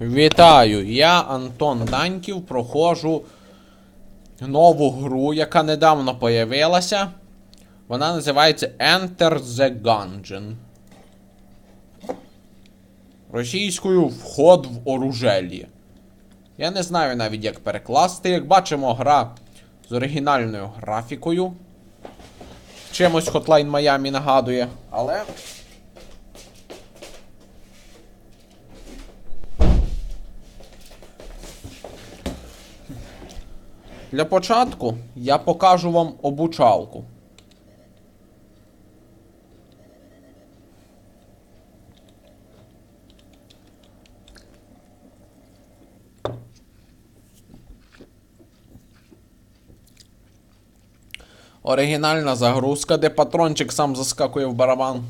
Вітаю! Я Антон Даньків проходжу нову гру, яка недавно появилася. Вона називається Enter the Gungeon. Російською вход в оружелі. Я не знаю навіть як перекласти. Як бачимо, гра з оригінальною графікою. Чимось Hotline Miami нагадує, але. Для початку я покажу вам обучалку. Оригінальна загрузка, де патрончик сам заскакує в барабан.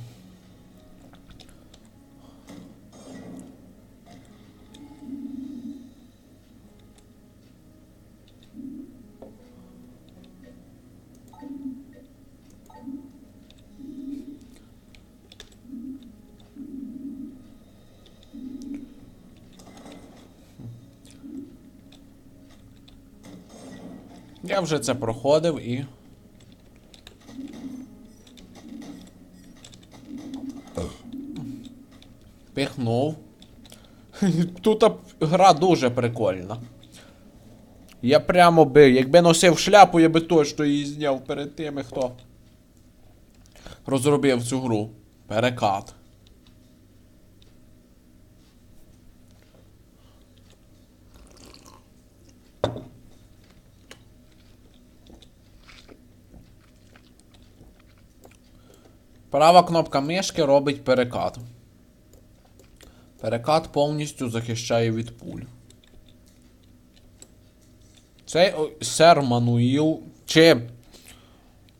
Я вже це проходив і. Пихнув. Тут гра дуже прикольна. Я прямо би, якби носив шляпу, я би точно її зняв перед тими, хто розробив цю гру. Перекат. Права кнопка мишки робить перекат. Перекат повністю захищає від пуль. Цей сер Мануїл. Чи.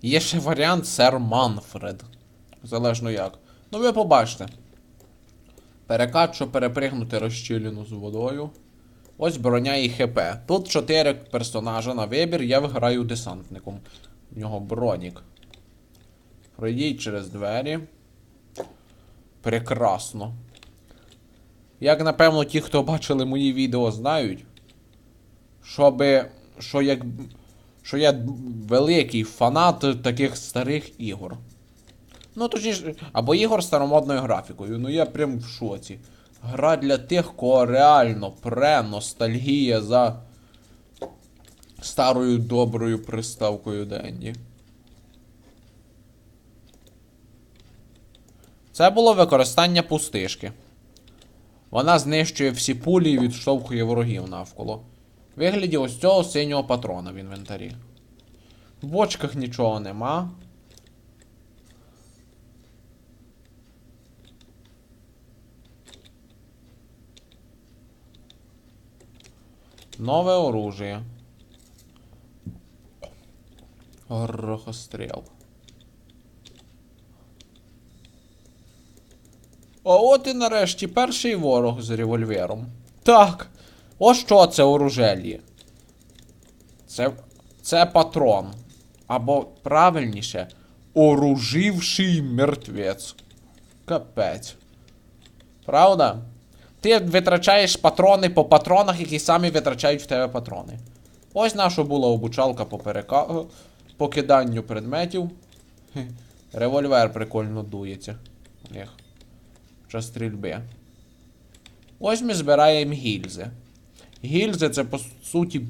Є ще варіант сер Манфред. Залежно як. Ну ви побачите. Перекат, щоб перепригнути розчіліну з водою. Ось броня і ХП. Тут 4 персонажа на вибір, я виграю десантником. В нього бронік. Пройдіть через двері. Прекрасно. Як напевно ті, хто бачили мої відео, знають, щоби, що як, що я великий фанат таких старих ігор. Ну, точніше, або ігор старомодною графікою. Ну я прям в шоці. Гра для тих, кого реально пре ностальгія за старою доброю приставкою Денді. Це було використання пустишки. Вона знищує всі пулі і відштовхує ворогів навколо. Вигляді ось цього синього патрона в інвентарі. В бочках нічого нема. Нове оружие. Горохостріл. А от і нарешті перший ворог з револьвером. Так. Ось що це оружелі. Це. Це патрон. Або правильніше, оруживший мертвець. Капець. Правда? Ти витрачаєш патрони по патронах, які самі витрачають в тебе патрони. Ось наша була обучалка по перека... по киданню предметів. Револьвер прикольно дується. Ех час стрільби. Ось ми збираємо гільзи. Гільзи це, по суті,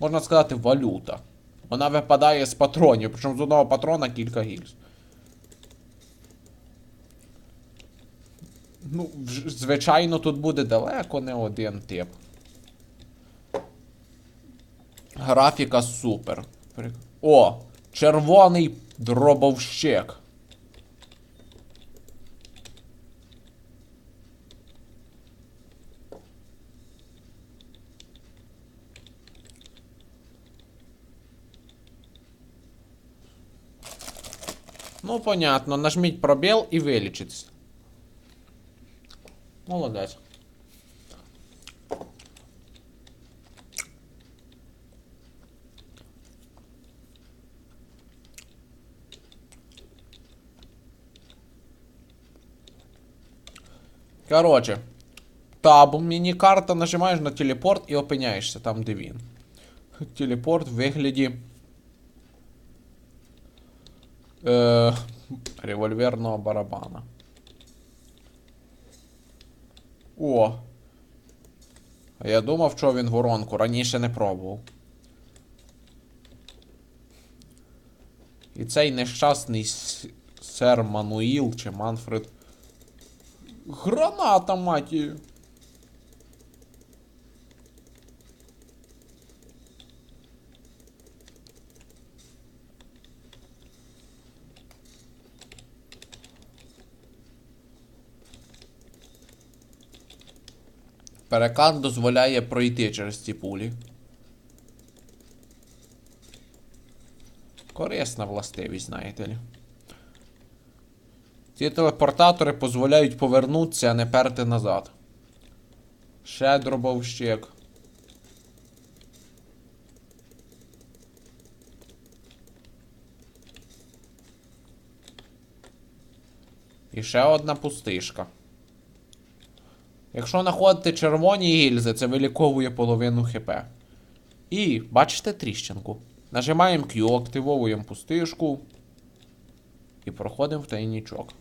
можна сказати, валюта. Вона випадає з патронів, причому з одного патрона кілька гільз. Ну, звичайно, тут буде далеко не один тип. Графіка супер. О! Червоний дробовщик. Ну, понятно, нажміть пробіл і вилічитись. Молодець. Короче, таб, міні-карта, нажимаєш на телепорт і опиняєшся там, де він. Телепорт в вигляді. Е, револьверного барабана. О. А я думав, що він воронку, раніше не пробував. І цей нещасний сер Мануїл чи Манфред. Граната, маті. Перекат дозволяє пройти через ці пулі. Корисна властивість, знаєте ли. Ці телепортатори дозволяють повернутися, а не перти назад. Ще дробовщик. І ще одна пустишка. Якщо знаходите червоні гільзи, це виліковує половину хп. І бачите тріщинку. Нажимаємо Q, активовуємо пустишку. І проходимо в тайнічок.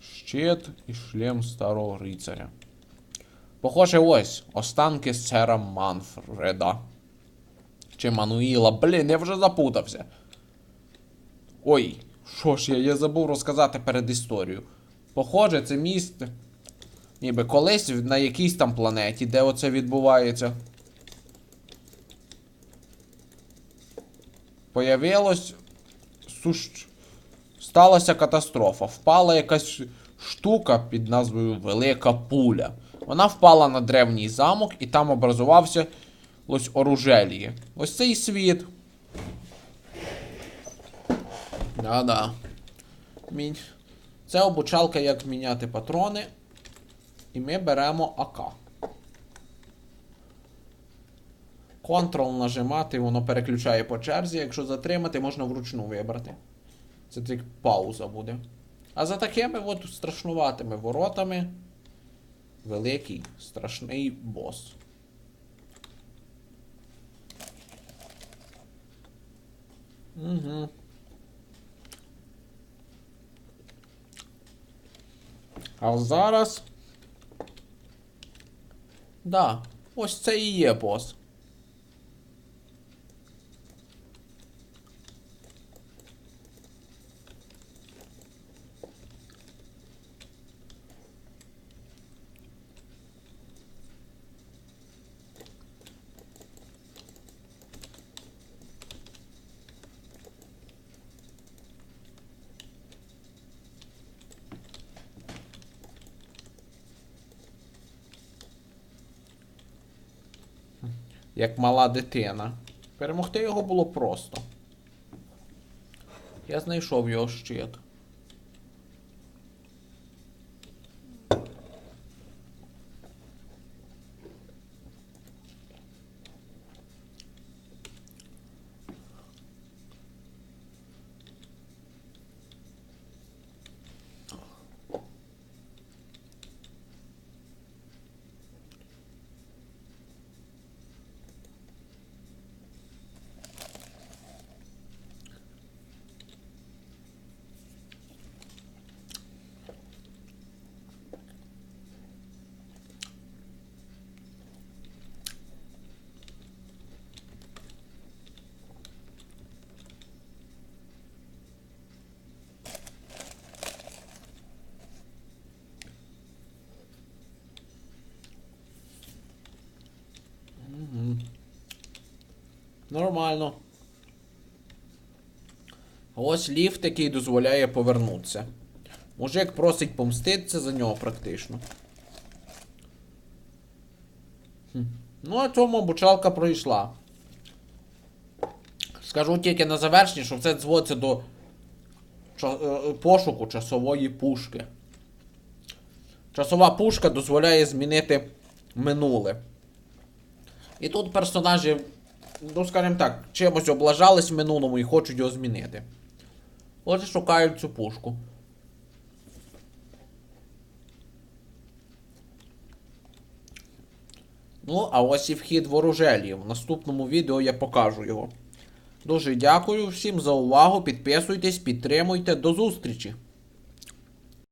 Щит і шлем старого рицаря. Похоже, ось останки сера Манфреда. Чи Мануїла. Блін, я вже запутався. Ой, що ж я, я забув розказати перед історією. Похоже, це місце. Ніби колись на якійсь там планеті, де оце відбувається. Появилось. Суш... Сталася катастрофа. Впала якась штука під назвою Велика Пуля. Вона впала на древній замок і там образувався ось оружеліє. Ось цей світ. Да-да. Мінь. Це обучалка, як міняти патрони. І ми беремо АК. Ctrl нажимати, воно переключає по черзі. Якщо затримати, можна вручну вибрати. Це тільки пауза буде. А за такими от страшнуватими воротами великий страшний бос. Угу. А зараз. Да, ось це і є бос. Як мала дитина. Перемогти його було просто. Я знайшов його щит. Нормально. Ось ліфт, який дозволяє повернутися. Мужик просить помститися за нього практично. Хм. Ну, а цьому обучалка пройшла. Скажу тільки на завершення, що це зводиться до е, пошуку часової пушки. Часова пушка дозволяє змінити минуле. І тут персонажі, ну, скажімо так, чимось облажались в минулому і хочуть його змінити. Отже, і шукають цю пушку. Ну, а ось і вхід ворожелі. В наступному відео я покажу його. Дуже дякую всім за увагу. Підписуйтесь, підтримуйте. До зустрічі!